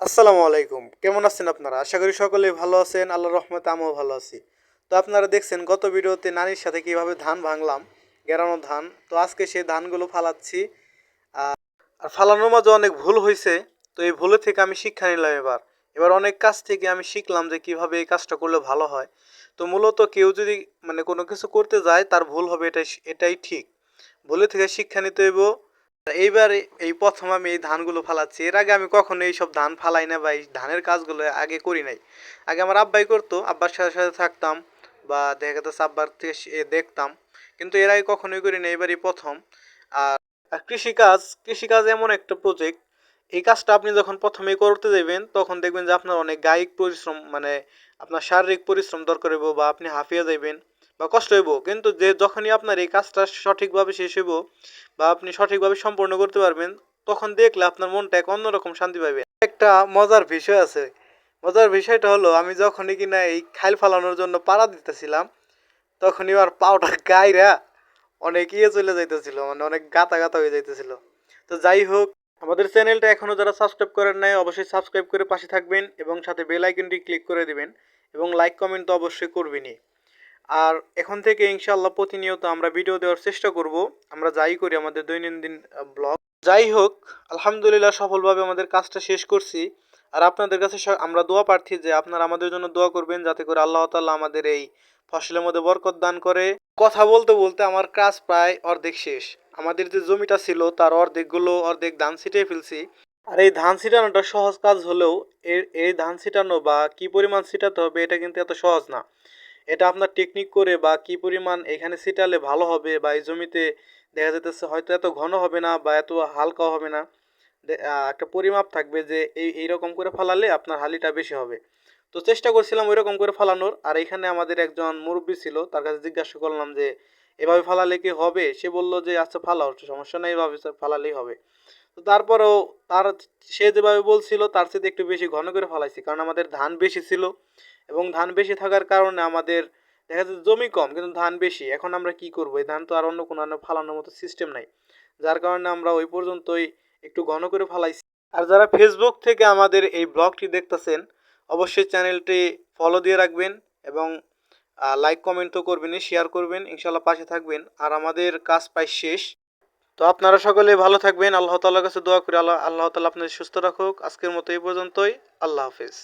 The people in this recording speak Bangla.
আসসালামু আলাইকুম। কেমন আছেন আপনারা? আশা করি সকলেই ভালো আছেন। আল্লাহর রহমতে আমিও ভালো আছি। তো আপনারা দেখছেন, গত ভিডিওতে নানির সাথে কীভাবে ধান ভাঙলাম, গেরানো ধান। তো আজকে সেই ধানগুলো ফালাচ্ছি। আর আর ফালানোর মাঝে অনেক ভুল হয়েছে। তো এই ভুলে থেকে আমি শিক্ষা নিলাম এবার। এবার অনেক কাজ থেকে আমি শিখলাম যে কীভাবে এই কাজটা করলে ভালো হয়। তো মূলত কেউ যদি মানে কোনো কিছু করতে যায়, তার ভুল হবে এটাই এটাই ঠিক। ভুলে থেকে শিক্ষা নিতে হইব। এইবার এই প্রথম আমি এই ধানগুলো ফালাচ্ছি। এর আগে আমি কখনো এইসব ধান ফালাই না বা এই ধানের কাজগুলো আগে করি নাই। আগে আমার আব্বাই করতো, আব্বার সাথে সাথে থাকতাম বা দেখা যাচ্ছে আব্বার থেকে দেখতাম। কিন্তু এর আগে কখনোই করি না এবারই প্রথম। আর কৃষিকাজ কৃষিকাজ এমন একটা প্রজেক্ট এই কাজটা আপনি যখন প্রথমে করতে যাবেন, তখন দেখবেন যে আপনার অনেক গায়িক পরিশ্রম মানে আপনার শারীরিক পরিশ্রম দরকার হইব বা আপনি হাঁপিয়ে যাইবেন। বা কষ্ট হইব। কিন্তু যে যখনই আপনার এই কাজটা সঠিকভাবে শেষ হইব বা আপনি সঠিকভাবে সম্পূর্ণ করতে পারবেন, তখন দেখলে আপনার মনটা এক অন্যরকম শান্তি পাবে একটা মজার বিষয় আছে। মজার বিষয়টা হলো, আমি যখনই কিনা এই খাইল ফালানোর জন্য পাড়া দিতেছিলাম, তখনই আর পাওটা গায়রা অনেক ইয়ে চলে যাইতেছিল মানে অনেক গাতা গাতা হয়ে যাইতেছিল। তো যাই হোক, আমাদের চ্যানেলটা এখনও যারা সাবস্ক্রাইব করেন নাই, অবশ্যই সাবস্ক্রাইব করে পাশে থাকবেন এবং সাথে বেল আইকনটি ক্লিক করে দিবেন এবং লাইক কমেন্ট তো অবশ্যই করবেনই। আর এখন থেকে ইনশাল্লাহ প্রতিনিয়ত আমরা ভিডিও দেওয়ার চেষ্টা করব। আমরা যাই করি আমাদের দৈনন্দিন ব্লগ যাই হোক, আলহামদুলিল্লাহ সফলভাবে আমাদের কাজটা শেষ করছি। আর আপনাদের কাছে আমরা দোয়া প্রার্থী যে আপনারা আমাদের জন্য দোয়া করবেন যাতে করে আল্লাহ তাআলা আমাদের এই ফসলের মধ্যে বরকত দান করে। কথা বলতে বলতে আমার কাজ প্রায় অর্ধেক শেষ। আমাদের যে জমিটা ছিল তার অর্ধেকগুলো অর্ধেক ধান ছিটিয়ে ফেলছি। আর এই ধান ছিটানোটা সহজ কাজ হলেও এর এই ধান ছিটানো বা কি পরিমাণ ছিটাতে হবে এটা কিন্তু এত সহজ না। এটা আপনার টেকনিক করে বা কি পরিমাণ এখানে ছিটালে ভালো হবে বা এই জমিতে দেখা যেতেছে হয়তো এত ঘন হবে না বা এত হালকা হবে না একটা পরিমাপ থাকবে যে এই এইরকম করে ফালালে আপনার হালিটা বেশি হবে। তো চেষ্টা করছিলাম ওই রকম করে ফালানোর, আর এখানে আমাদের একজন মুরব্বী ছিল, তার কাছে জিজ্ঞাসা করলাম যে, এভাবে ফালালে কি হবে? সে বলল যে আচ্ছা ফালাও, সমস্যা নেই, এভাবে ফালালেই হবে। তো তারপরেও তার, সে যেভাবে বলছিল, তার সাথে একটু বেশি ঘন করে ফালাইছি, কারণ আমাদের ধান বেশি ছিল। এবং ধান বেশি থাকার কারণে আমাদের দেখা যাচ্ছে জমি কম, কিন্তু ধান বেশি। এখন আমরা কি করব? এই ধান তো আর অন্য কোনো ফালানোর মতো সিস্টেম নাই। যার কারণে আমরা ওই পর্যন্তই একটু ঘন করে ফালাইছি। আর যারা ফেসবুক থেকে আমাদের এই ব্লগটি দেখতেছেন, অবশ্যই চ্যানেলটি ফলো দিয়ে রাখবেন এবং লাইক কমেন্ট তো করবেনই শেয়ার করবেন। ইনশাল্লাহ পাশে থাকবেন। আর আমাদের কাজ প্রায় শেষ। তো আপনারা সকলে ভালো থাকবেন। আল্লাহ তাআলার কাছে দোয়া করি। আল্লাহ আল্লাহ তালা আপনাদের সুস্থ রাখুক। আজকের মতো এই পর্যন্তই। আল্লাহ হাফেজ।